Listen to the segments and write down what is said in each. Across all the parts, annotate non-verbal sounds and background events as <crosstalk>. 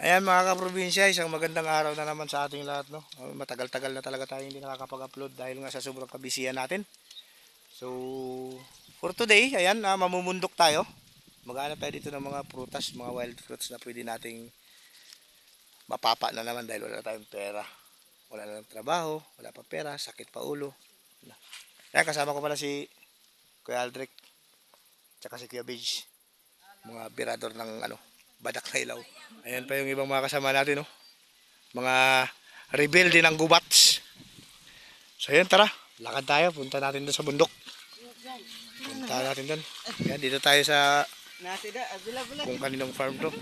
Ayan mga kaprobinsya, isang magandang araw na naman sa ating lahat. No? Uh, Matagal-tagal na talaga tayo hindi nakakapag-upload dahil nga sa sobrang kabisiyan natin. So, for today, ayan, uh, mamumundok tayo. Maghanap tayo dito ng mga prutas, mga wild fruits na pwede nating mapapa na naman dahil wala tayong pera. Wala na trabaho, wala pa pera, sakit pa ulo. Ayan, kasama ko pala si Kuya Aldrich, tsaka si Kuya Beige. Mga birador ng ano, badak na ilaw. Ayan pa yung ibang mga kasama natin, no? Mga rebelde ng gubats. So, ayan, tara. Lakad tayo. Punta natin doon sa bundok. Punta natin doon. Ayan, dito tayo sa kung kaninong farm to.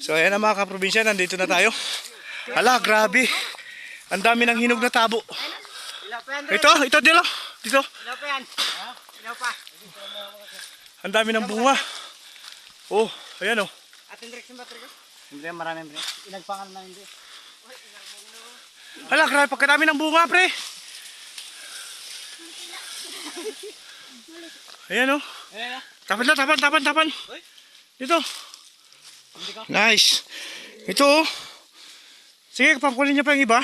So, ayan ang mga kaprobinsya. Nandito na tayo. Hala, grabe. Ang dami ng hinog na tabo. Ito, ito dito. Dito. Ang dami ng bunga. Oh, ayan oh. Atin direct sa battery ko. Hindi, marami bre. Inagpangan na hindi. Hala, grabe. Pagkadami ng bunga, pre. Ayan oh. Eh, Tapan na, tapan, tapan, tapan. Dito. Nice. Ito oh. Sige, pangkulin niya pa yung iba.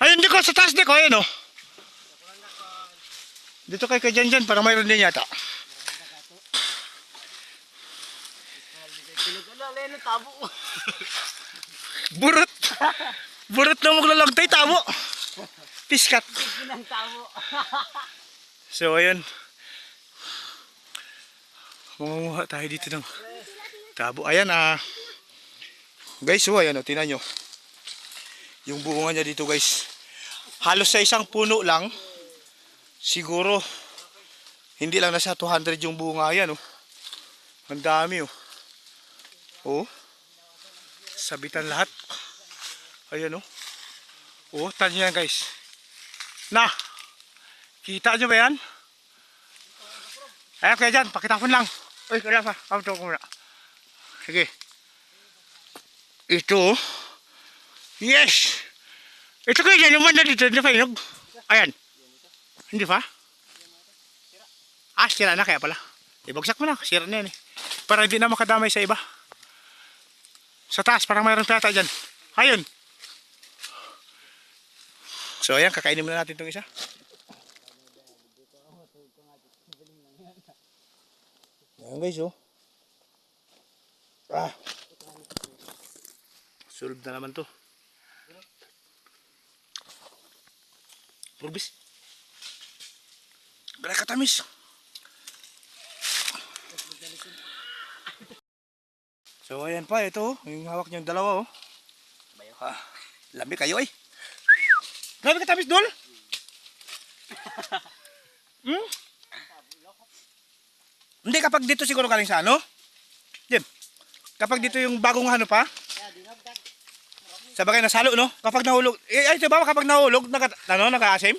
Ayun, di ko, sa taas di ko, ayan oh. Dito kay kay Jan Jan, parang mayroon din yata. Leno tabo. Burot. Burot na maglalagtay, tabo. Piskat. Tabo. So, ayun. Mangunguha tayo dito ng tabo. Ayan, ah. Guys, oh, ayan, oh, tinan nyo. Yung bunga niya dito, guys. Halos sa isang puno lang. Siguro, hindi lang nasa 200 yung bunga. Ayan, oh. Ang dami, oh. Oh. Sabitan lahat. Ayan, oh. Oh, tanyo yan, guys. Na! Kita nyo ba yan? Ayan kaya dyan, pakitapon lang. Uy, wala pa. Kapito ko muna. Sige. Ito. Yes! Ito kaya dyan, naman na dito, hindi pa inog. Ayan. Hindi pa? Ah, sira na kaya pala. Ibagsak mo na, sira na yan eh. Para hindi na makadamay sa iba. Sa taas, parang mayroong tata dyan. Ayun. So ayan, kakainin muna natin itong isa. Ayan guys, oh. Ah. Sulod na naman to. Rubis. Gara katamis. So ayan pa, ito oh. Yung hawak niyang dalawa oh. Ah, lamig kayo eh. Grabe katamis dol. <laughs> Hmm? Hindi, kapag dito siguro galing sa ano? Jim, kapag dito yung bagong ano pa, sa bagay nasalo, no? Kapag nahulog, eh, ay, diba kapag nahulog, naka, ano, naka-asim?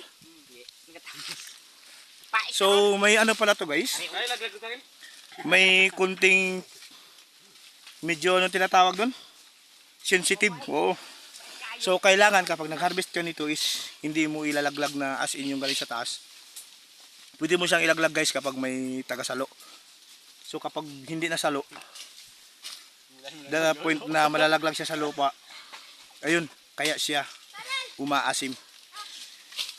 So, may ano pala to guys? May kunting, medyo ano tinatawag doon? Sensitive, oo. So, kailangan kapag nag-harvest ka nito is, hindi mo ilalaglag na as in yung galing sa taas. Pwede mo siyang ilaglag guys kapag may tagasalo. So kapag hindi na salo, the point na malalaglag siya sa lupa, ayun, kaya siya umaasim.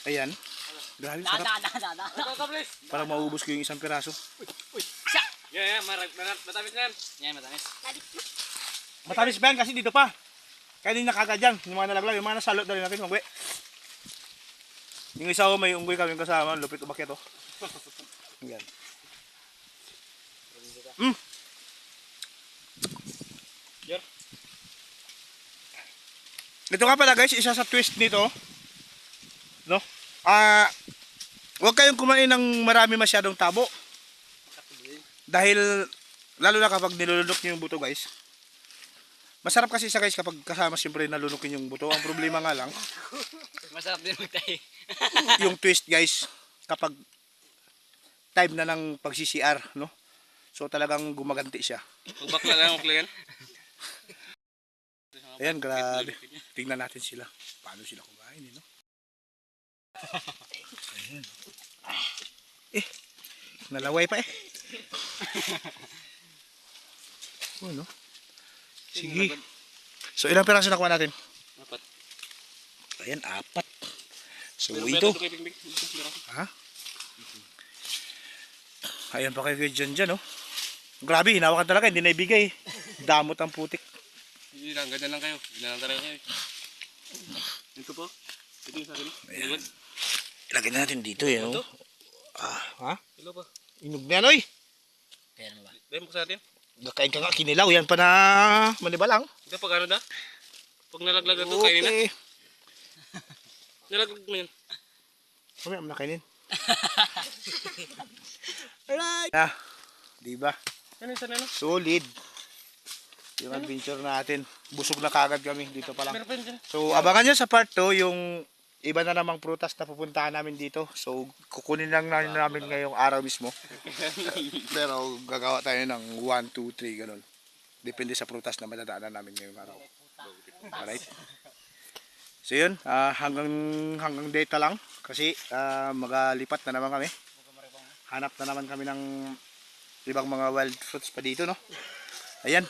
Ayan. Grabe, sarap. Parang maubos ko yung isang piraso. Yeah, yeah, marag, marag, matamis na yan. Yan, matamis. Matamis ba yan? Kasi dito pa. Kaya din nakagad yan. Yung mga nalaglag, yung mga nasalo dali natin, unggoy. Yung isa ko may unggoy kami kasama, lupit umakyat to. <laughs> Yan. Mm. Yer. Ito nga pala guys, isa sa twist nito. No? Ah, huwag kayong kumain ng marami masyadong tabo. Dahil lalo na kapag nilulunok niyo yung buto guys. Masarap kasi sa guys kapag kasama siyempre nalunukin yung buto. Ang problema nga lang, Masarap din magtahi. <laughs> yung twist guys kapag time na ng pag-CCR, no? So talagang gumaganti siya. Ubak na lang ang kliyan. Ayan, grabe. Tingnan natin sila. Paano sila kumain, eh, no? <laughs> Ayan. Eh, nalaway pa eh. Oh, no? Sige. So ilang piraso nakuha natin? Apat. Ayan, apat. So Meron ito. meron. Ha? Ayan pa kay Kuya John dyan, oh. Grabe, hinawakan talaga, hindi na ibigay. Damot ang putik. Hindi lang, ganyan lang kayo. Ganyan lang talaga kayo. Ito po. Ito yung sa akin. Ayan. Ilagay na natin dito, eh, oh. Ah, ha? Hello pa. Inog na yan, oy. Dahil mo sa atin. Nakain ka nga, kinilaw. Yan pa na maniba lang. Ito pag ano na? Pag nalaglag na ito, kainin na. Okay. <laughs> Nalaglag mo yan. Mamaya mo na kainin. <laughs> Alright. Ah, di ba? Ano yung sana no? Solid. Yung adventure natin. Busog na kagad kami dito pa lang. So, abangan nyo sa part 2 yung iba na namang prutas na pupuntahan namin dito. So, kukunin lang na namin ngayong araw mismo. <laughs> Pero gagawa tayo ng 1, 2, 3, ganun. Depende sa prutas na madadaanan namin ngayong araw. Alright? So yun, ah, hanggang hanggang data lang kasi ah, magalipat na naman kami. Hanap na naman kami ng ibang mga wild fruits pa dito, no? Ayan.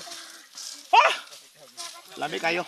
Ah! Lamig kayo.